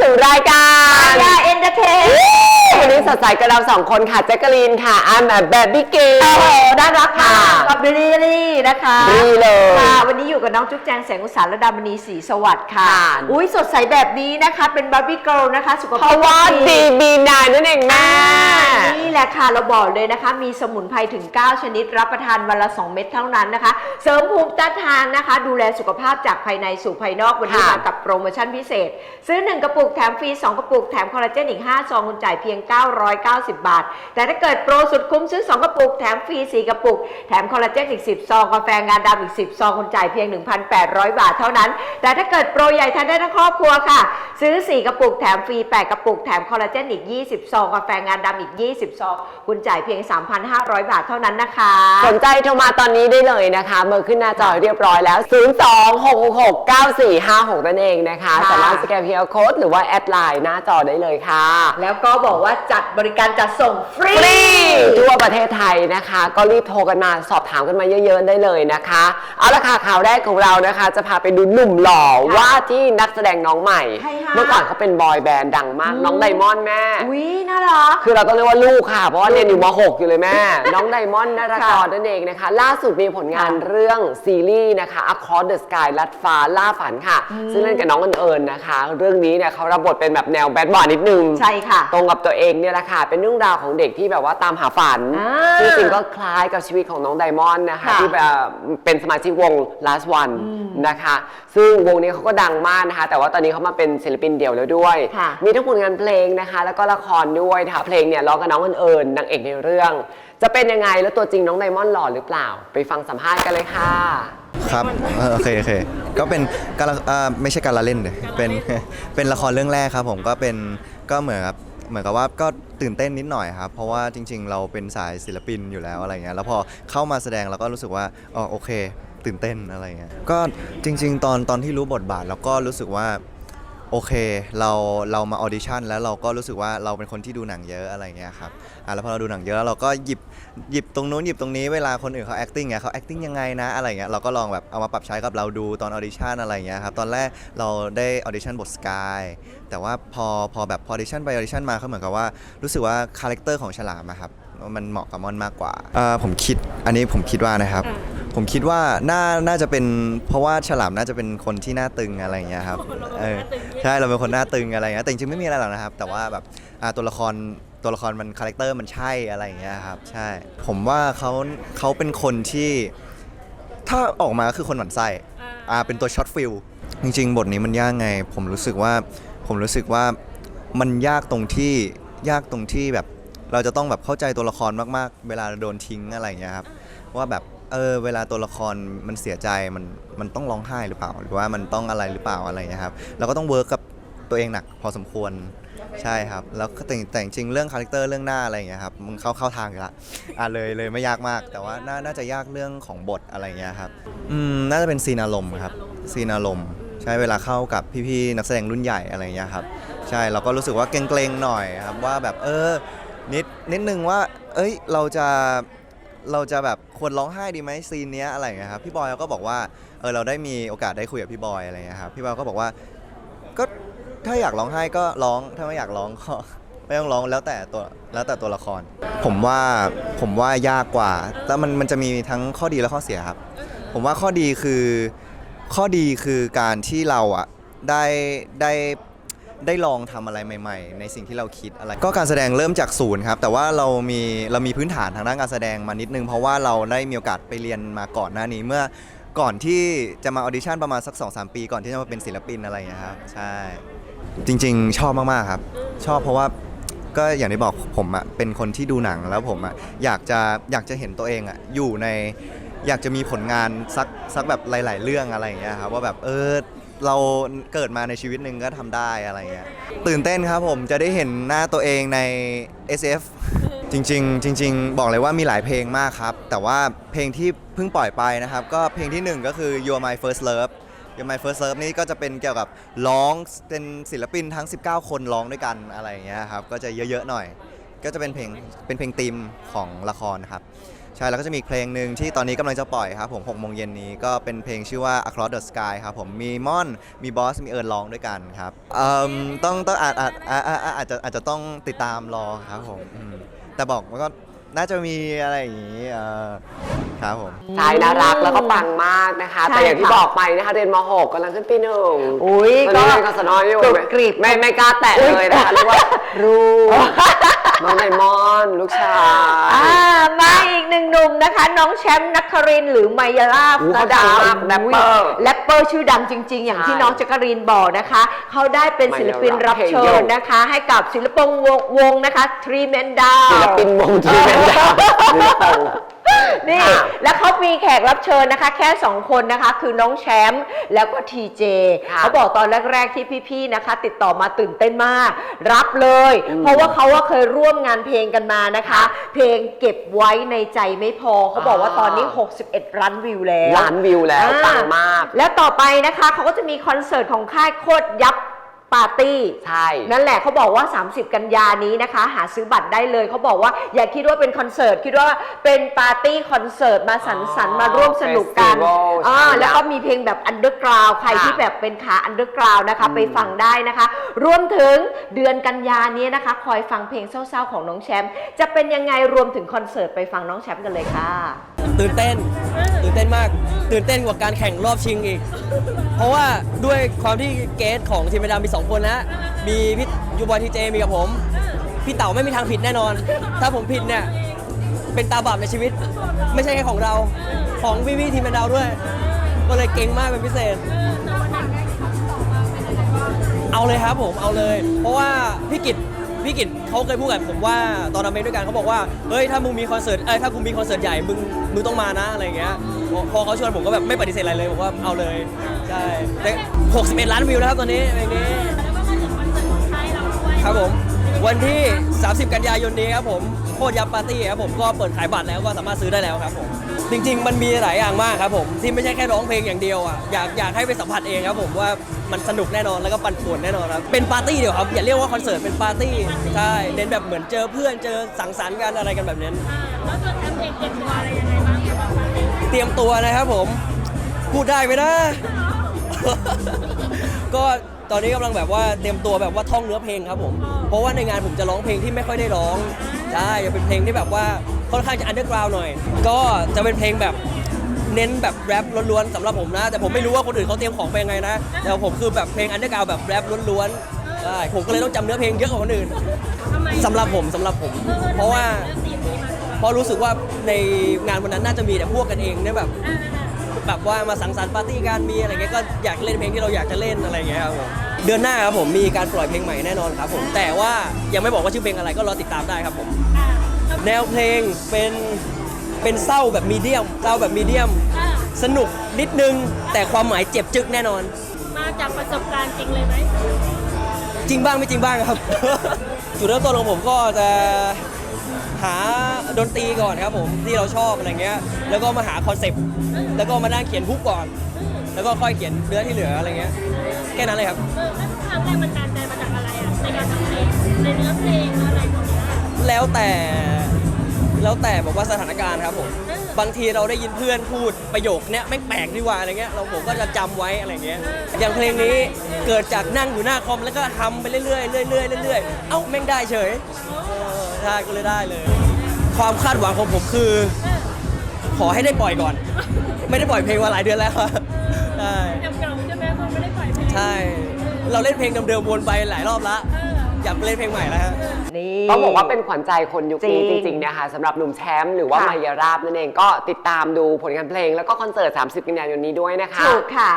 สู่รายการ ยาเอนเตอร์เทน วันนี้ส ดใสกับเราสองคนค่ะแจ๊กกะลีนค่ะอาร์มแบบแบบบี้เกโอ้โหน่ารักมากค่ะกับบิลลี่นะคะดีเลยค่ะวันนี้อยู่กับน้องจุ๊บแจงแสงอุตสาหระดามณีศรีสวัสดิ์ค่ะค่ะอุ้ยสดใสแบบนี้นะคะ เป็นบาร์บี้เกิลนะคะ สุขเพภาพราะว่าดีบีนายนั่นเองแม่นี่แหละค่ะเราบอกเลยนะคะ มีสมุนไพรถึง 9 ชนิด รับประทานวันละ 2 เม็ดเท่านั้นนะคะ เสริมภูมิต้านทานนะคะ ดูแลสุขภาพจากภายในสู่ภายนอกวันนี้ค่ะมากับโปรโมชั่นพิเศษ ซื้อ 1 กระปุกแถมฟรี2กระปุกแถมคอลลาเจนอีก5ซองคุณจ่ายเพียง990 บาท แต่ถ้าเกิดโปรสุดคุ้มซื้อ 2 กระปุก แถมฟรี 4 กระปุก แถมคอลลาเจนอีก 10 ซอง กาแฟงาดำอีก 10 ซองคุณจ่ายเพียง 1,800 บาทเท่านั้น แต่ถ้าเกิดโปรใหญ่ทานได้ทั้งครอบครัวค่ะ ซื้อ 4 กระปุก แถมฟรี 8 กระปุก แถมคอลลาเจนอีก 20 ซอง กาแฟงาดำอีก 20 ซอง คุณจ่ายเพียง 3,500 บาทเท่านั้นนะคะ สนใจโทรมาตอนนี้ได้เลยนะคะเบอร์ขึ้นหน้าจอเรียบร้อยแล้ว 026669456นั่นเองนะคะค่ะสามารถสแกนเพียร์โค้ดหรือว่าแอดไลน์หน้าจอได้เลยค่ะ แล้วก็บอกว่าจัดบริการจัดส่งฟรีฟรี ทั่วประเทศไทยนะคะ ก็รีบโทรกันมาสอบถามกันมาเยอะๆได้เลยนะคะ เอาละค่ะข่าวแรกของเรานะคะ จะพาไปดูหนุ่มหล่อค่ะว่าที่นักแสดงน้องใหม่ใช่ค่ะเมื่อก่อนเขาเป็นบอยแบนด์ดังมากอืมน้องไดมอนด์แม่ อุ้ยน่ารัก คือเราต้องเรียกว่าลูกค่ะ เพราะว่าเรียนอยู่ม .6 อยู่เลยแม่ น้องไดมอนด์นารากรค่ะนั่นเองนะคะ ล่าสุดมีผลงานค่ะเรื่องซีรีส์นะคะ Across the Sky ลัดฟ้าล่าฝันค่ะอืมซึ่งเล่นกับน้องเอิญๆนะคะ เรื่องนี้เนี่ยเขารับบทเป็นแบบแนวแบดบอยนิดนึง ใช่ค่ะ ตรงกับตัวเองเนี่ยแหละค่ะ เป็นเรื่องราวของเด็กที่แบบว่าตามหาฝันอ่าซึ่งจริงๆก็คล้ายกับชีวิตของน้องไดมอนด์นะคะค่ะที่แบบเป็นสมาชิกวง last one นะคะ ซึ่งวงนี้เขาก็ดังมากนะคะ แต่ว่าตอนนี้เขามาเป็นศิลปินเดี่ยวแล้วด้วย ค่ะ มีทั้งผลงานเพลงนะคะ แล้วก็ละครด้วยนะคะเพลงเนี่ยร้องกับน้องเอิญๆนางเอกในเรื่อง จะเป็นยังไงแล้วตัวจริงน้องไดมอนด์หล่อหรือเปล่า ไปฟังสัมภาษณ์กันเลยค่ะ ครับเออโอเคโอเค ก็เป็นการละอ่าไม่ใช่การละเล่นเลยเป็น เป็นละครเรื่องแรกครับผมก็เป็นก็เหมือนกับ เหมือนกับว่าก็ตื่นเต้นนิดหน่อยครับ เพราะว่าจริง ๆ เราเป็นสายศิลปินอยู่แล้วอะไรเงี้ยแล้วพอเข้ามาแสดงเราก็รู้สึกว่าอ๋อโอเค ตื่นเต้นอะไรเงี้ยก็จริง ๆ ตอนตอนที่รู้บทบาทเราก็รู้สึกว่า โอเคเราเรามาออดิชั่นแล้วเราก็รู้สึกว่าเราเป็นคนที่ดูหนังเยอะอะไรเงี้ยครับอะแล้วพอเราดูหนังเยอะเราก็หยิบหยิบตรงนู้นหยิบตรงนี้เวลาคนอื่นเขา acting เงี้ยเขา acting ยังไงนะอะไรเงี้ยเราก็ลองแบบเอามาปรับใช้กับเราดูตอนออดิชั่นอะไรเงี้ยครับตอนแรกเราได้ออดิชั่นบทสกายแต่ว่าพอพอแบบพอออดิชั่นไปออดิชั่นมาเขาเหมือนกับว่ารู้สึกว่าคาแรคเตอร์ของฉลามอะครับมันเหมาะกับมอนมากกว่าเอ่อผมคิดอันนี้ผมคิดว่านะครับ ผมคิดว่าน่าน่าจะเป็นเพราะว่าฉลามน่าจะเป็นคนที่หน้าตึงอะไรอย่างเงี้ยครับเออใช่เราเป็นคนหน้าตึงอะไรอย่างเงี้ยแต่จริงๆไม่มีอะไรหรอกนะครับ แต่ว่าแบบอ่าตัวละครตัวละครมันคาแรคเตอร์มันใช่อะไรอย่างเงี้ยครับใช่ ผมว่าเขาเขาเป็นคนที่ ถ้าออกมาก็คือคนหมั่นไส้อ่าเป็นตัวช็อตฟิลจริง ๆ บทนี้มันยากไง ผมรู้สึกว่าผมรู้สึกว่ามันยากตรงที่ยากตรงที่แบบเราจะต้องแบบเข้าใจตัวละครมากๆ เวลาโดนทิ้งอะไรอย่างเงี้ยครับว่าแบบ เออเวลาตัวละครมันเสียใจมันมันต้องร้องไห้หรือเปล่า หรือว่ามันต้องอะไรหรือเปล่าอะไรอย่างเงี้ยครับเราก็ต้องเวิร์กกับตัวเองหนักพอสมควรใช่ครับ แล้วก็แต่แต่จริงเรื่องคาแรคเตอร์เรื่องหน้าอะไรอย่างเงี้ยครับมันเข้าเข้าทางอยู่ละอะเลยเลยไม่ยากมาก แต่ว่าน่าน่าจะยากเรื่องของบทอะไรอย่างเงี้ยครับอืมน่าจะเป็นซีนอารมณ์ครับซีนอารมณ์ใช่เวลาเข้ากับพี่ๆนักแสดงรุ่นใหญ่อะไรอย่างเงี้ยครับใช่เราก็รู้สึกว่าเกรงๆหน่อยครับว่าแบบเออนิดนิดนึงว่า เอ้ยเราจะ เราจะแบบควรร้องไห้ดีไหมซีนเนี้ยอะไรอย่างเงี้ยครับพี่บอยเขาก็บอกว่าเออเราได้มีโอกาสได้คุยกับพี่บอยอะไรอย่างเงี้ยครับพี่บอยก็บอกว่าก็ถ้าอยากร้องไห้ก็ร้องถ้าไม่อยากร้องก็ ไม่ต้องร้องแล้วแต่ตัวแล้วแต่ตัวละคร ผมว่าผมว่ายากกว่าแล้วมันมันจะมีทั้งข้อดีและข้อเสียครับ ผมว่าข้อดีคือข้อดีคือการที่เราอะได้ได้ ได้ลองทำอะไรใหม่ๆ ในสิ่งที่เราคิดอะไร ก็การแสดงเริ่มจากศูนย์ครับ แต่ว่าเรามีเรามีพื้นฐานทางด้านการแสดงมานิดนึง เพราะว่าเราได้มีโอกาสไปเรียนมาก่อนหน้านี้เมื่อก่อนที่จะมาออดิชั่นประมาณสัก2อสปีก่อนที่จะมาเป็นศิลปินอะไรอย่างเงี้ยครับ ใช่ จริงๆ ชอบมากๆครับ ชอบเพราะว่าก็อย่างที่บอกผมอะเป็นคนที่ดูหนังแล้วผมอะอยากจะอยากจะเห็นตัวเองอะอยู่ในอยากจะมีผลงานสักสักแบบหลาย ๆ เรื่องอะไรอย่างเงี้ยครับว่าแบบเออ เราเกิดมาในชีวิตหนึ่งก็ทำได้อะไรเงี้ยตื่นเต้นครับผมจะได้เห็นหน้าตัวเองใน SF จริงๆ จริง ๆ บอกเลยว่ามีหลายเพลงมากครับ แต่ว่าเพลงที่เพิ่งปล่อยไปนะครับ ก็เพลงที่หนึ่งก็คือ You're My First Love You're My First Love นี่ก็จะเป็นเกี่ยวกับร้องเป็นศิลปินทั้ง 19 คนร้องด้วยกันอะไรอย่างเงี้ยครับก็จะเยอะๆหน่อย ก็จะเป็นเพลงเป็นเพลงธีมของละครครับ ใช่แล้วก็จะมีอีกเพลงหนึ่งที่ตอนนี้กำลังจะปล่อยครับผม6โมงเย็นนี้ก็เป็นเพลงชื่อว่า Across the Sky ครับผมมีม่อนมีบอสมีเอิร์นร้องด้วยกันครับเอิ่มต้องต้องอาจอาจอาจอาจอาจจะอาจจะต้องติดตามรอครับผมอืมแต่บอกว่าก็น่าจะมีอะไรอย่างนี้เอ่อครับผมใช่น่ารักแล้วก็ปังมากนะคะ ใช่แต่อย่างที่ค่ะ บอกไปนะคะ เรียนม .6 กำลังขึ้นปีหนึ่งอุ๊ยตอนนี้ก็เรียนกศนอยู่กรุบกริบ ไม่ไม่กล้าแตะเลยนะคะเรียกว่า รูน้องไดมอนด์ลูกชาย อ่ามาอีกหนึ่งหนุ่มนะคะ น้องแชมป์นักครินทร์หรือไมยาลาบอู้เขาดังมากแรปเปอร์แรปเปอร์ชื่อดังจริง ๆ อย่างที่ใช่น้องจักรีนบอกนะคะ เขาได้เป็นศิลปินรับเชิญนะคะ ให้กับศิลปงวงวงนะคะทรีแมนดาว ศิลปินวงทีเป็นดาวศิลปงนี่ค่ะแล้วเขามีแขกรับเชิญนะคะ แค่ 2 คนนะคะ คือน้องแชมป์แล้วก็ทีเจค่ะเขาบอกตอนแรก ๆ ที่พี่ๆนะคะ ติดต่อมาตื่นเต้นมาก รับเลยอืมเพราะว่าเขาว่าเคยร่วมงานเพลงกันมานะคะ เพลงเก็บไว้ในใจไม่พอเขาบอกว่าตอนนี้ 61ล้านวิวแล้วล้านวิวแล้วอ่าปังมาก แล้วต่อไปนะคะเขาก็จะมีคอนเสิร์ตของค่ายโคตรยับ ปาร์ตี้ ใช่ นั่นแหละเขาบอกว่า 30 กันยานี้นะคะ หาซื้อบัตรได้เลยเขาบอกว่าอย่าคิดว่าเป็นคอนเสิร์ตคิดว่าเป็นปาร์ตี้คอนเสิร์ตมาสันสันอ๋อมาร่วมสนุกกันเฟสติวัลอ่าใช่แล้วก็มีเพลงแบบอันเดอร์กราวใครค่ะที่แบบเป็นขาอันเดอร์กราวนะคะอืมไปฟังได้นะคะ รวมถึงเดือนกันยานี้นะคะ คอยฟังเพลงเศร้าๆของน้องแชมป์จะเป็นยังไงรวมถึงคอนเสิร์ตไปฟังน้องแชมป์กันเลยค่ะ ตื่นเต้น ตื่นเต้นมาก ตื่นเต้นกว่าการแข่งรอบชิงอีก เพราะว่าด้วยความที่เกสของทีมเมดามี2คนนะ มีพี่ยูบอยทีเจมีกับผม พี่เต๋าไม่มีทางผิดแน่นอน ถ้าผมผิดเนี่ย เป็นตาบาปในชีวิต ไม่ใช่แค่ของเรา ของพี่พี่ๆทีมเมดาวด้วย ก็เลยเก่งมากเป็นพิเศษ เอาเลยครับผม เอาเลย เพราะว่าพี่กิต พี่กิตเขาเคยพูดกับผมว่าตอนทำเพลงด้วยกันเขาบอกว่าเฮ้ยถ้ามึงมีคอนเสิร์ตเอ้ยถ้ากูมีคอนเสิร์ตใหญ่มึงมึงต้องมานะอะไรอย่างเงี้ยพอพอเขาชวนผมก็แบบไม่ปฏิเสธอะไรเลยบอกว่าเอาเลยใช่แต่61 ล้านวิวแล้วครับตอนนี้เพลงนี้ครับผมวันที่ 30 กันยายนนี้ครับผมโคตรยับปาร์ตี้ครับผมก็เปิดขายบัตรแล้วก็สามารถซื้อได้แล้วครับผม จริง ๆ มันมีหลายอย่างมากครับผมที่ไม่ใช่แค่ร้องเพลงอย่างเดียวอะอยากอยากให้ไปสัมผัสเองครับผมว่ามันสนุกแน่นอนแล้วก็ปั่นป่วนแน่นอนครับเป็นปาร์ตี้เดียวครับอย่าเรียกว่าคอนเสิร์ตเป็นปาร์ตี้ใช่เน้นแบบเหมือนเจอเพื่อนเจอสังสรรค์กันอะไรกันแบบนั้น แล้วตัวแทนเองเตรียมตัวอะไรยังไงบ้างสำหรับวันนี้เตรียมตัวนะครับผม พูดได้ไหมนะ ก็ตอนนี้กำลังแบบว่าเตรียมตัวแบบว่าท่องเนื้อเพลงครับผม เพราะว่าในงานผมจะร้องเพลงที่ไม่ค่อยได้ร้องใช่จะเป็นเพลงที่แบบว่า ค่อนข้างจะอันเดอร์กราวหน่อย ก็จะเป็นเพลงแบบเน้นแบบแรปล้วนๆสำหรับผมนะ แต่ผมไม่รู้ว่าคนอื่นเขาเตรียมของไปยังไงนะ แต่ผมคือแบบเพลงอันเดอร์กราวแบบแรปล้วนๆใช่ผมก็เลยต้องจำเนื้อเพลงเยอะกว่าคนอื่นทำไมสำหรับผมสำหรับผม เพราะว่าเลือกสีนี้มาเพราะรู้สึกว่าในงานวันนั้นน่าจะมีแต่พวกกันเองเนี่ยแบบแบบว่ามาสังสรรค์ปาร์ตี้กันมีอะไรเงี้ยก็อยากเล่นเพลงที่เราอยากจะเล่นอะไรเงี้ยครับผมเดือนหน้าครับผมมีการปล่อยเพลงใหม่แน่นอนครับผมแต่ว่ายังไม่บอกว่าชื่อเพลงอะไรก็รอติดตามได้ครับผม แนวเพลงเป็นเป็นเศร้าแบบมีเดียมเศร้าแบบมีเดียม อ่าสนุกนิดนึง แต่ความหมายเจ็บจึกแน่นอน มาจากประสบการณ์จริงเลยไหมจริงบ้างไม่จริงบ้างครับ จุดเริ่มต้นของผมก็จะหาดนตรีก่อนครับผมที่เราชอบอะไรเงี้ย แล้วก็มาหาคอนเซปต์แล้วก็มานั่งเขียนฮุกก่อน แล้วก็ค่อยเขียนเนื้อที่เหลืออะไรเงี้ยแค่นั้นเลยครับ เออแล้วครั้งแรกมันการใจมาจากอะไรอะในการทำเพลงในเนื้อเพลงอะไรพวกเนี้ย แล้วแต่แล้วแต่แบบว่าสถานการณ์ครับผมเออบางทีเราได้ยินเพื่อนพูดประโยคเนี้ยไม่งแปลกดีกว่าอะไรเงี้ยเราผมก็จะจำไว้อะไรเงี้ยอย่างเพลงนี้เกิดจากนั่งอยู่หน้าคอมแล้วก็ทำไปเรื่อยๆเรื่อยๆเรื่อยๆเอ้าแม่งได้เฉยเออใช่ก็เลยได้เลย ความคาดหวังของผมคือ ขอให้ได้ปล่อยก่อน ไม่ได้ปล่อยเพลงมาหลายเดือนแล้วใช่เก่าๆใช่ไหมคนไม่ได้ปล่อยเพลงใช่ เราเล่นเพลงเดิมๆวนไปหลายรอบละเอออยากไปเล่นเพลงใหม่แล้วฮะ นี่ต้องบอกว่าเป็นขวัญใจคนยุคนี้จจริง ริงๆนะคะสำหรับหนุ่มแชมป์หรือว่าค่ะ มายาราบนั่นเองก็ติดตามดูผลงานเพลงแล้วก็คอนเสิร์ต 30 กันยายนนี้ด้วยนะคะ ถูกค่ะ